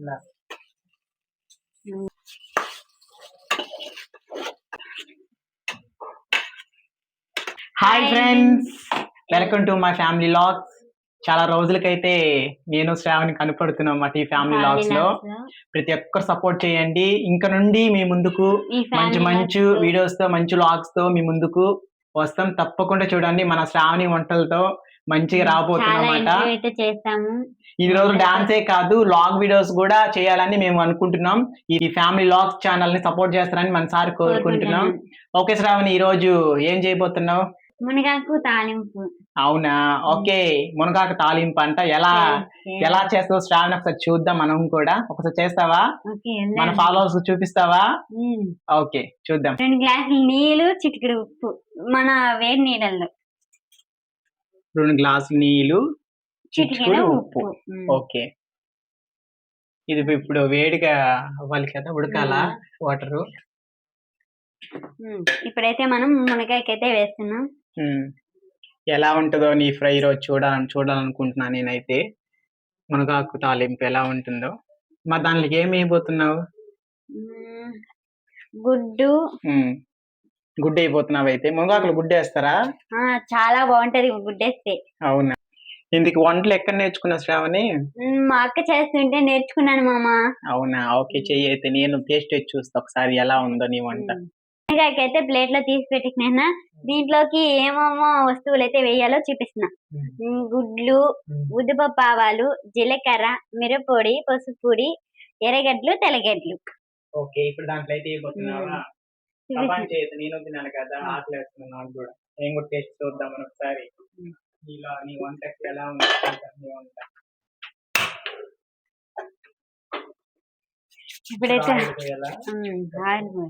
ఇలా hi friends welcome to my family vlogs చాలా రోజులకైతే నేను శ్రావణి కనపడుతున్నాం మా టీ ఫ్యామిలీ లాగ్స్లో. ప్రతి ఒక్కరు సపోర్ట్ చేయండి. ఇంకా నుండి మీ ముందుకు మంచి మంచి వీడియోస్తో. మంచి లాగ్స్తో మీ ముందుకు వస్తాం. తప్పకుండా చూడండి మన శ్రావణి వంటలతో మంచిగా అయితే చేస్తాము. ఈ రోజు డాన్సే కాదు లాగ్ వీడియోస్ కూడా చేయాలని మేము అనుకుంటున్నాం. ఈ ఫ్యామిలీ లాగ్స్ ఛానల్ని సపోర్ట్ చేస్తారని మనసారి కోరుకుంటున్నాం. ఓకే శ్రావణి ఈ రోజు ఏం చేయబోతున్నావు? మునగాకు తాలింపు. అవునా? ఓకే. మునగాకు తాలింపు అంట. ఎలా ఎలా చేస్తావు శ్రావణి? ఒకసారి చూద్దాం మనం కూడా. ఒకసారి చేస్తావా? మన. ఫాలోవర్స్ చూపిస్తావా. ఓకే చూద్దాం. రెండు గ్లాసులు నీళ్ళు చిటికెడు ఉప్పు. మన వేడి నీళ్ళల్లో. రెండు గ్లాసులు నీళ్ళు చిటికెడు చిటికెడు ఉప్పు. ఉప్పు. ఉమ్. ఓకే. ఇది ఇప్పుడు వేడిగా అవ్వాలి కదా ఉడకాల వాటరు. ఉమ్. ఇప్పుడైతే మనం మునగాయకి అయితే వేస్తున్నాం. ఉమ్. ఎలా ఉంటుందో నీ ఫ్రై రోజు చూడాలని చూడాలనుకుంటున్నా నేనైతే. మునగాకు తాలింపు ఎలా ఉంటుందో. మరి దాంట్లోకి ఏమి వేయబోతున్నావు? ఉమ్. గుడ్డు. ఉమ్. గుడ్డు అయిపోతున్నావు అయితే మునగాకులు గుడ్డు వేస్తారా ఆ చాలా బాగుంటది గుడ్డేస్తే. అవునా? ఇందుకు వంటలు ఎక్కడ నేర్చుకున్నావు శ్రావణి? మా అక్క చేస్తుంటే నేర్చుకున్నాను మామ. అవునా? ఓకే చెయ్యి అయితే నేను టేస్ట్ చేసి చూస్తా ఒకసారి ఎలా ఉందో నీ వంట. అయితే ప్లేట్లో తీసి పెట్టిన దీంట్లోకి ఏమేమో వస్తువులు అయితే వేయాలో చూపిస్తున్నా. గుడ్లు ఉద్దిపప్పు ఆవాలు జీలకర్ర మిరప్పొడి పసుపు పొడి ఎర్రగడ్డలు తెల్లగడ్డలు. ఓకే ఇప్పుడు దాంట్లో అయితే వేయబోతున్నావా కబాన్ చేయొద్దు నేను తినాను కదా ఆకలి వేస్తుంది నాకు కూడా. నేను కూడా టేస్ట్ చూద్దాం అని ఒకసారి. నీలో నీ వంట ఎలా వంట ఇప్పుడైతే ఆయిల్.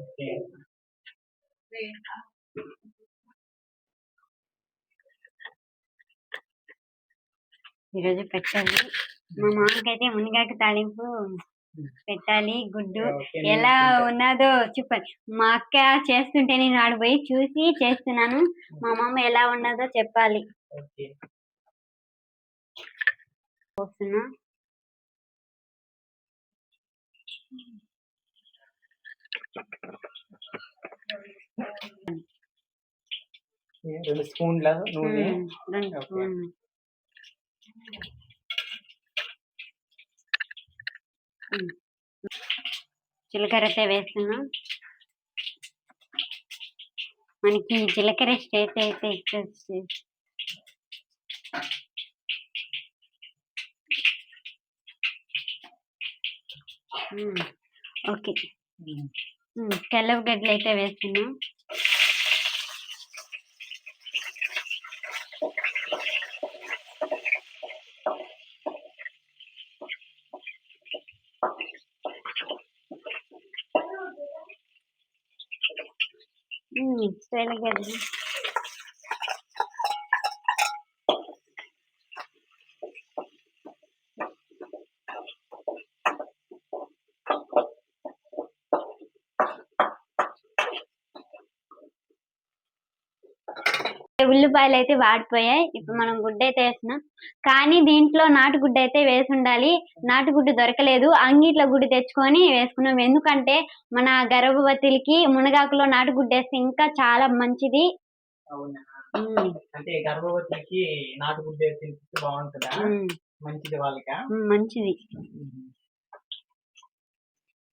ఓకే. ఈరోజు పెట్టాలి మా మామకైతే మునగాకు తాలింపు పెట్టాలి. గుడ్డు ఎలా నేను ఉన్నదో చెప్పండి మా అక్క చేస్తుంటే నేను ఆడ పోయి చూసి చేస్తున్నాను. మా మామ ఎలా ఉన్నదో చెప్పాలి. పోస్తున్నా రెండు స్పూన్ల నూనె ఉమ్, రెండు ఓకే. స్పూన్లు. ఉమ్. జీలకర్ర అయితే వేస్తున్నా. మనకి జీలకర్ర స్టేట్ అయితే ఇచ్చేసి ఓకే. తెల్లగడ్డలు అయితే వేస్తున్నా. ఉమ్, తెల్లగడ్డలు ఉల్లిపాయలు అయితే వాడిపోయాయి. ఇప్పుడు మనం గుడ్డ అయితే వేసినాం కానీ దీంట్లో నాటు గుడ్డ అయితే వేసి ఉండాలి నాటు గుడ్డు దొరకలేదు. అంగిట్లో గుడ్డు తెచ్చుకొని వేసుకున్నాం. ఎందుకంటే మన గర్భవతులకి మునగాకులో నాటు గుడ్డ వేస్తే ఇంకా చాలా మంచిది. అంటే గర్భవతికి నాటుగుడ్డ తినిపిస్తే బాగుంటుందా? ఉమ్, మంచిది వాళ్ళకా? మంచిది.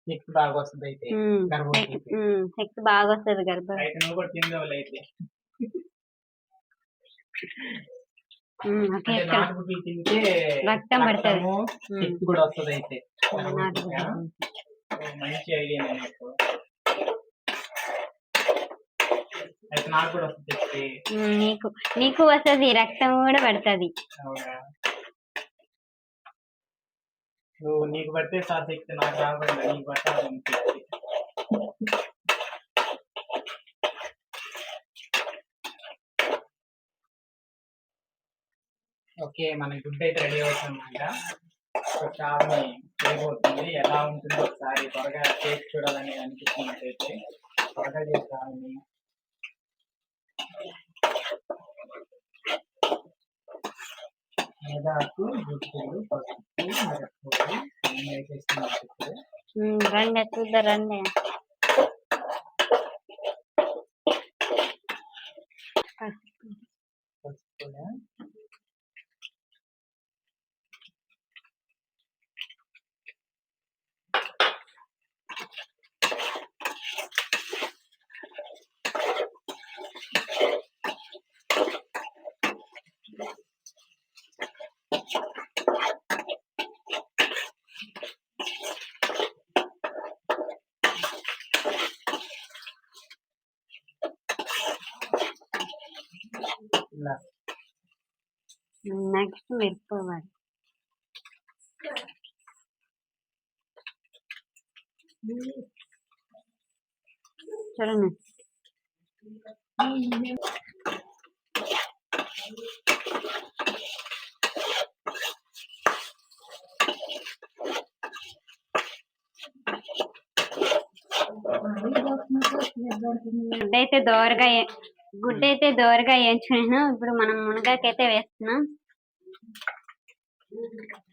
నెక్స్ట్ బాగా వస్తుంది అయితే గర్భవతికి. బాగా వస్తుంది గర్భ అయితే నువ్వు కూడా తిందేవాళ్ళు అయితే రక్తం పడుతుంది. కూడా వస్తుంది అయితే మంచి ఐడియా నాకు. నాకు వస్తుంది రక్తం కూడా పడుతుంది. నీకు పడితే రాకుండా నీకు పట్టాలి ఓకే మన గుడ్ అయితే రెడీ అవుతుందన్నమాట చాలా చేయబోతుంది. ఎలా ఉంటుందో ఒకసారి త్వరగా చేసి చూడాలని అనిపిస్తుంది అయితే త్వరగా చేస్తామని మునగాకు గుడ్డలు పసుపు అన్నీ రండి చూద్దాం రండి. పసుపు కూడా ఇలా నెక్స్ట్ మిరపకాయ చూడండి గుడ్డ అయితే దోరగా గుడ్డ అయితే దోరగా వేయించుకున్నాను. ఇప్పుడు మనం మునగాకైతే వేస్తున్నాం. Gracias.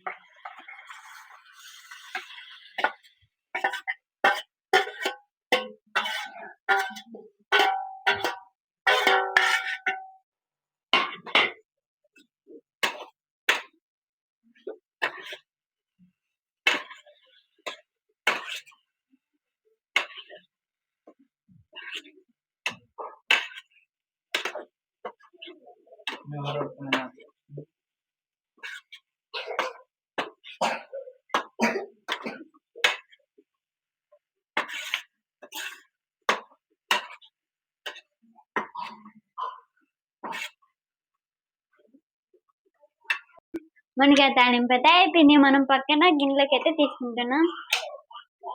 మనకి ఆ అయితే అయిపోయింది. మనం పక్కన గిన్నెలకి అయితే తీసుకుంటున్నాం.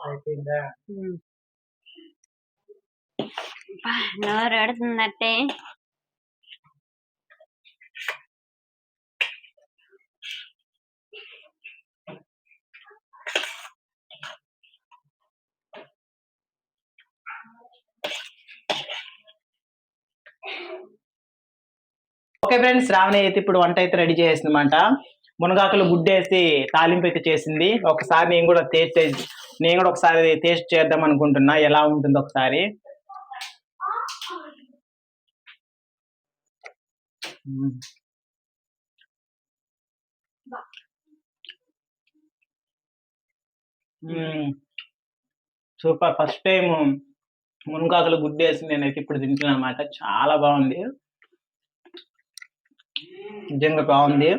అయిపోయిందా? బా, నోరు ఆడుతుందట్టే ఓకే ఫ్రెండ్స్ శ్రావణి అయితే ఇప్పుడు వంట అయితే రెడీ చేసిందన్నమాట మునగాకులు గుడ్డేసి తాలింపు అయితే చేసింది. ఒకసారి నేను కూడా టేస్ట్ నేను కూడా ఒకసారి టేస్ట్ చేద్దాం అనుకుంటున్నా. ఎలా ఉంటుంది ఒకసారి. సూపర్. ఫస్ట్ టైం మునగాకులు గుడ్డేసి నేనైతే ఇప్పుడు తింటున్నా అన్నమాట చాలా బాగుంది. నిజంగా బాగుంది.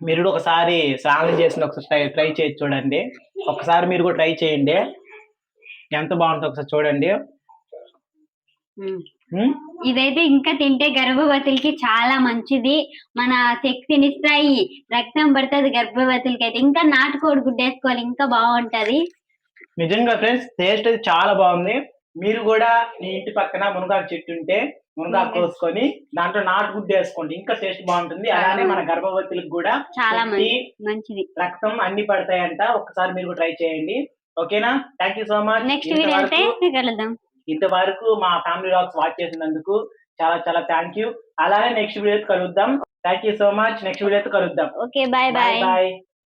మీరు కూడా ఒకసారి స్నానం చేసిన ఒకసారి ట్రై ట్రై చేసి చూడండి. ఒకసారి మీరు కూడా ట్రై చేయండి. ఎంత బాగుంటుందో ఒకసారి చూడండి? ఇదైతే ఇంకా తింటే గర్భవతులకి చాలా మంచిది. మన శక్తినిస్తాయి రక్తం పడుతుంది గర్భవతులకి అయితే. ఇంకా నాటుకోడి గుడ్డ వేసుకోవాలి. ఇంకా బాగుంటది. నిజంగా ఫ్రెండ్స్ టేస్ట్ అయితే చాలా బాగుంది. మీరు కూడా మీ ఇంటి పక్కన మునగాకు చెట్టు ఉంటే మునగాకు కోసుకొని దాంట్లో నాటు గుడ్డ వేసుకోండి. ఇంకా టేస్ట్ బాగుంటుంది. అలానే మన గర్భవతులకు కూడా చాలా మంచిది. రక్తం అన్ని పడతాయంట. ఒకసారి మీరు కూడా ట్రై చేయండి. ఓకేనా? Thank you so much next video ఇంతవరకు మా ఫ్యామిలీ రాక్స్ వాచ్ చేసినందుకు చాలా చాలా థ్యాంక్ యూ అలానే నెక్స్ట్ వీడియో కలుద్దాం. Thank you so much next video కలుద్దాం. Okay bye bye bye